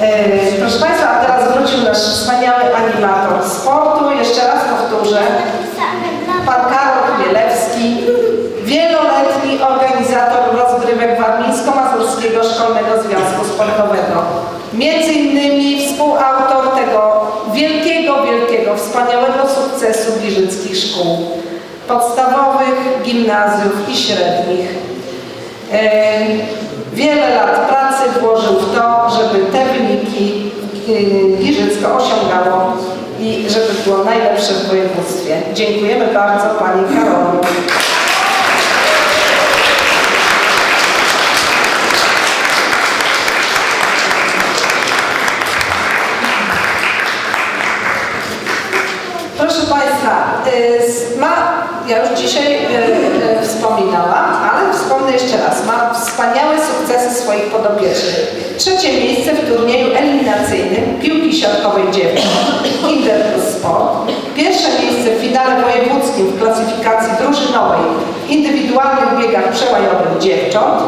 E, Proszę Państwa, a teraz wrócił nasz wspaniały animator sportu. Jeszcze raz powtórzę. Pan Karol Chmielewski, wieloletni organizator rozgrywek Warmińsko-Mazurskiego Szkolnego Związku Sportowego. Między innymi współautor tego wielkiego, wielkiego, wspaniałego sukcesu giżyckich szkół podstawowych, gimnazjów i średnich. Wiele lat pracy włożył w to, żeby te wyniki Giżycko osiągało i żeby było najlepsze w województwie. Dziękujemy bardzo Pani Karolu. Proszę Państwa, y, s- ma, ja już dzisiaj y, y, wspominałam, ale wspomnę jeszcze raz, ma wspaniałe sukcesy swoich podopiecznych. Trzecie miejsce w turnieju eliminacyjnym piłki siatkowej dziewcząt Kinder Plus Sport. Pierwsze miejsce w finale wojewódzkim w klasyfikacji drużynowej w indywidualnych biegach przełajowych dziewcząt.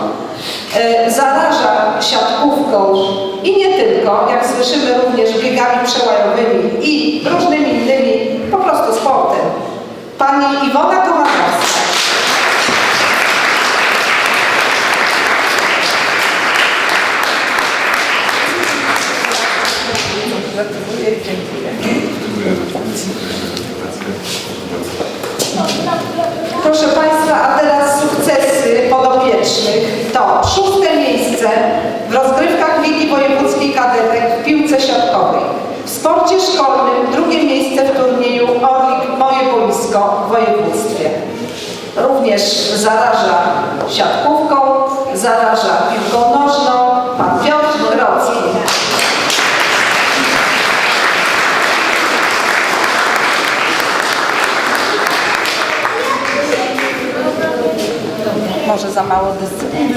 Y, Zaraża siatkówką i nie tylko, jak słyszymy również biegami przełajowymi i różnymi innymi, po prostu sportem. Pani Iwona Komarowska. Gratuluję i dziękuję. Proszę Państwa, a teraz sukcesy podopiecznych to szóste miejsce w rozgrywkach Ligi Wojewódzkiej Kadetek w piłce siatkowej. W sporcie szkolnym drugie miejsce w turnieju Orlik Moje Boisko w województwie. Również zaraża siatkówką, zaraża piłką nożną pan Piotr Grodzki. Może za mało dyscypliny.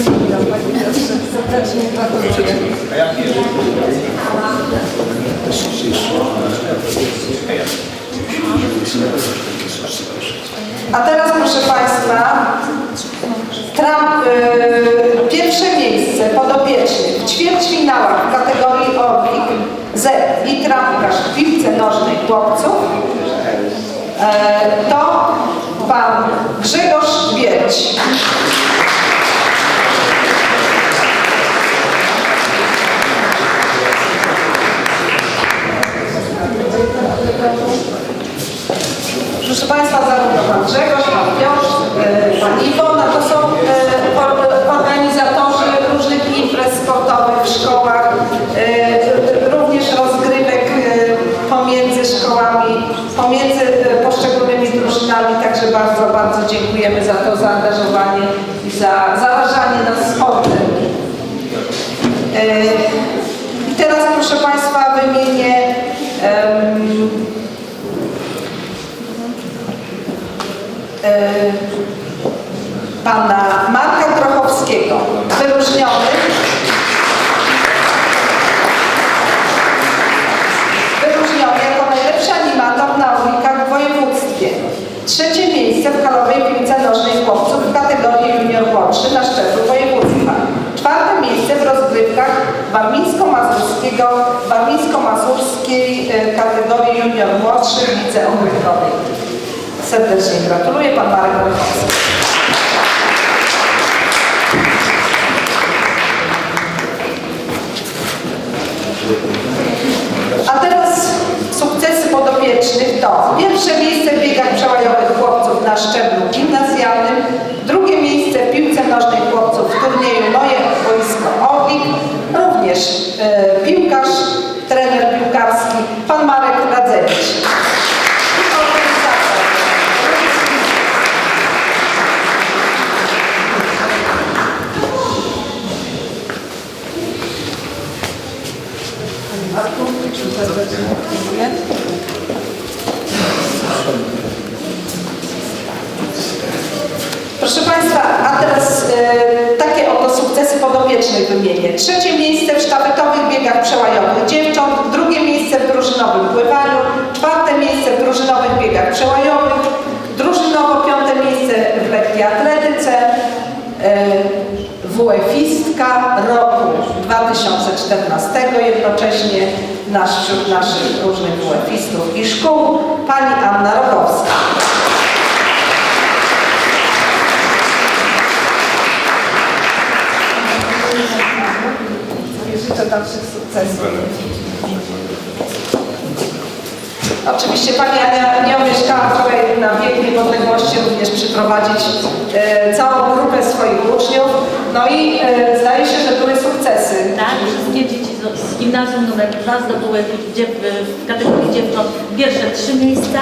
A teraz proszę Państwa, Trump, y, pierwsze miejsce podopiecznych w ćwierćfinałach w kategorii Orlik Z i trampkarz w piłce nożnej chłopców e, to Pan Grzegorz Wierć. Proszę Państwa, zarówno Pan Grzegorz, Pan Piotr, e, Pani Iwona, to są e, or- organizatorzy różnych imprez sportowych w szkołach, e, również rozgrywek e, pomiędzy szkołami, pomiędzy e, poszczególnymi drużynami, także bardzo, bardzo dziękujemy za to zaangażowanie i za zarażanie nas sportem. E, I teraz proszę Państwa wymienię em, e, pana Marka Grochowskiego, wyróżniony wyróżniony jako najlepszy animator na Orlikach w województwie. Trzecie miejsce w halowej piłce nożnej chłopców w kategorii junior młodszy na szczeblu województwa. Czwarte miejsce w rozgrywkach warmińsko-mazurskiego, warmińsko-mazurskiej e, kategorii junior młodszy w lidze okręgowej. Serdecznie gratuluję, pan Marek Grochowski. A teraz sukcesy podopiecznych to pierwsze miejsce w biegach przełajowych chłopców na szczeblu gimnazjalnym, drugie miejsce w piłce nożnej chłopców w turnieju Moje Boisko Orlik, również e, piłkarz, trener piłkarski, pan Marek Radzewicz. I organizator. Marku, serdecznie gratuluję. Proszę Państwa, a teraz e, takie oto sukcesy podopiecznych wymienię. Trzecie miejsce w sztafetowych biegach przełajowych dziewcząt, drugie miejsce w drużynowym pływaniu, czwarte miejsce w drużynowych biegach przełajowych, drużynowo piąte miejsce w lekkiej atletyce, e, jednocześnie nasz, wśród naszych różnych WF-istów i szkół, pani Anna Rogowska. Życzę dalszych sukcesów. Oczywiście Pani Ania nie omieszkała wczoraj na Wiek Niepodległości również przyprowadzić e, całą grupę swoich uczniów. No i e, zdaje się, że były sukcesy. Tak, wszystkie dzieci z- gimnazjum numer 2 zdobyły w kategorii dziewcząt pierwsze trzy miejsca,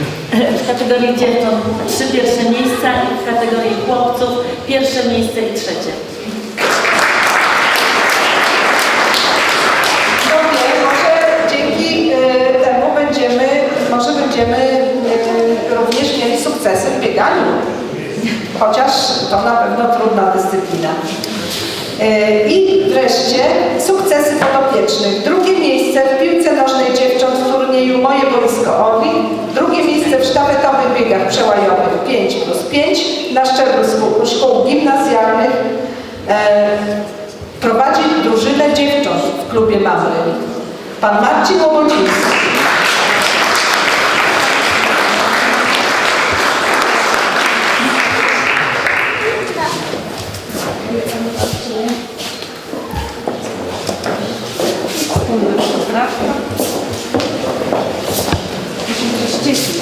w kategorii dziewcząt trzy pierwsze miejsca i w kategorii chłopców pierwsze miejsce i trzecie. E, będziemy e, również mieli sukcesy w bieganiu. Chociaż to na pewno trudna dyscyplina. E, I wreszcie sukcesy podopiecznych. Drugie miejsce w piłce nożnej dziewcząt w turnieju Moje Boisko Orlik. Drugie miejsce w sztafetowych biegach przełajowych 5 plus 5 na szczeblu szkół, gimnazjalnych. E, Prowadzi drużynę dziewcząt w klubie Mamry. Pan Marcin Łobodziński. Wspólna przyprawka. 10.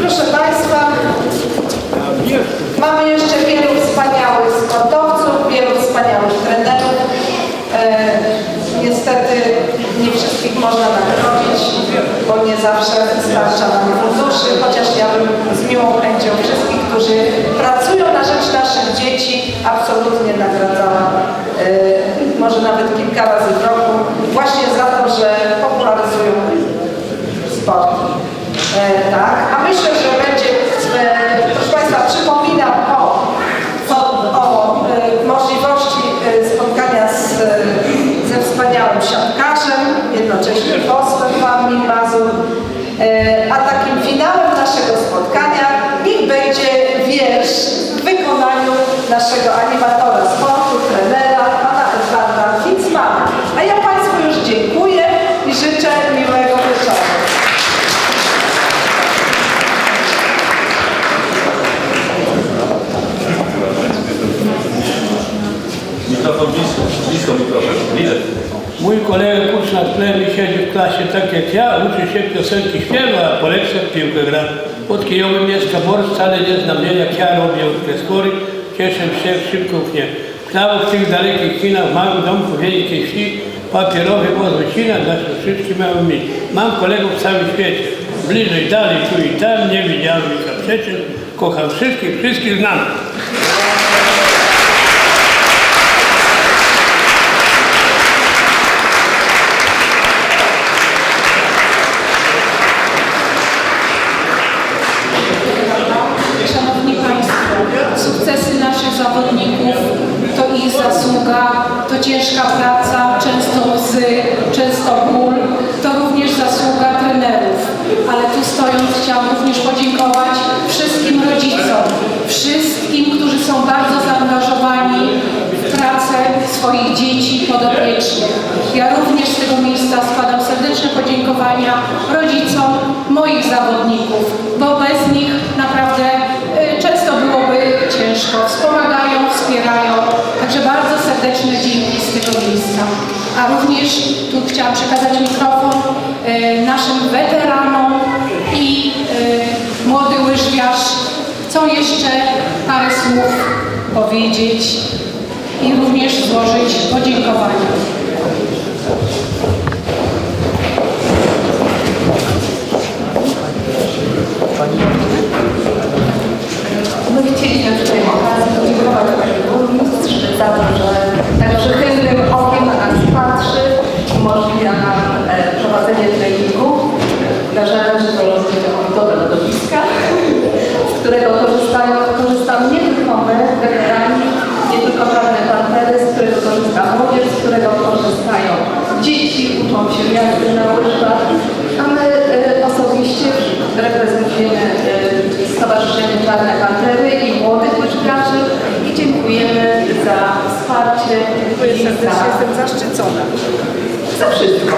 Proszę Państwa, mamy jeszcze wielu wspaniałych sportowców, wielu wspaniałych trenerów. E, niestety nie wszystkich można nagrodzić, bo nie zawsze starcza nam funduszy, chociaż ja bym z miłą chęcią wszystkich, którzy pracują na rzecz naszych dzieci, absolutnie nagradzała. E, może nawet kilka razy w roku, właśnie za to, że popularyzują sport. E, tak, a myślę, że będzie, e, proszę Państwa, przypominam o, o, o e, możliwości e, spotkania z, e, ze wspaniałym siatkarzem, jednocześnie posłem Wami Mazur, e, a takim finałem naszego spotkania niech będzie wiersz w wykonaniu animatora sportu, trenera, pana Edwarda Fitzmana. A ja Państwu już dziękuję i życzę miłego wieczoru. Mikrofon blisko, blisko mikrofon. Widzę. Mój kolega kurs na tlenie siedzi w klasie tak jak ja, uczy się piosenki śpiewa, a po lekcjach piłkę gra. Pod Kijowem mieszka Bor, wcale nie zna mnie, jak ja robię cieszę się pnie. Prawo w tych dalekich Chinach, w małym domku w wielkiej wsi, papierowy woz wycina, nasze wszystkie mają mi. Mam kolegów w całym świecie, bliżej, dalej, tu i tam, nie widziałem ich, a przecież kocham wszystkich, wszystkich znam. Szanowni Państwo, sukcesy naszych zawodników to ich zasługa, to ciężka praca, często łzy, często ból, to również zasługa trenerów. Ale tu stojąc chciałam również podziękować wszystkim rodzicom, wszystkim, którzy są bardzo zaangażowani w pracę swoich dzieci podopiecznych. Ja również z tego miejsca składam serdeczne podziękowania rodzicom moich zawodników, bo bez nich naprawdę y, często byłoby ciężko. Wspomagają, wspierają, także bardzo serdeczne dzięki z tego miejsca. A również tu chciałam przekazać mikrofon y, naszym weteranom i y, młody łyżwiarz. Chcą jeszcze parę słów powiedzieć i również złożyć podziękowania. My chcieliśmy przy tej okazji podziękować Pani Burmistrz za to, że tak przychylnym okiem na nas patrzy, umożliwia na e, prowadzenie treningu. Uważamy, że to dobre lodowiska, z którego korzystają, korzystamy nie tylko my, weterani, nie tylko czarne pantery, z którego korzysta młodzież, z którego korzystają się jazdy na łyżwach, a my e, osobiście reprezentujemy e, Stowarzyszenie Czarne Pantery i młodych łyżwiarzy i dziękujemy za wsparcie i za, Jestem zaszczycona. za wszystko.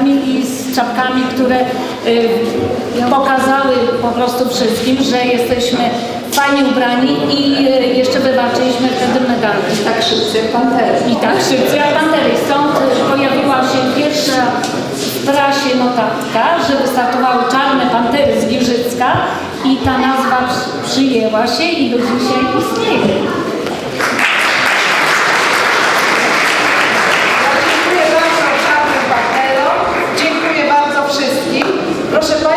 I z czapkami, które e, pokazały po prostu wszystkim, że jesteśmy fajnie ubrani i e, jeszcze wywalczyliśmy wtedy medal. Tak szybcy jak pantery. I tak jak pantery. Stąd y, pojawiła się pierwsza w prasie notatka, że wystartowały czarne pantery z Giżycka i ta nazwa przy- przyjęła się i do dzisiaj istnieje. Dziękuję bardzo czarnym partnerom. Dziękuję bardzo wszystkim. Proszę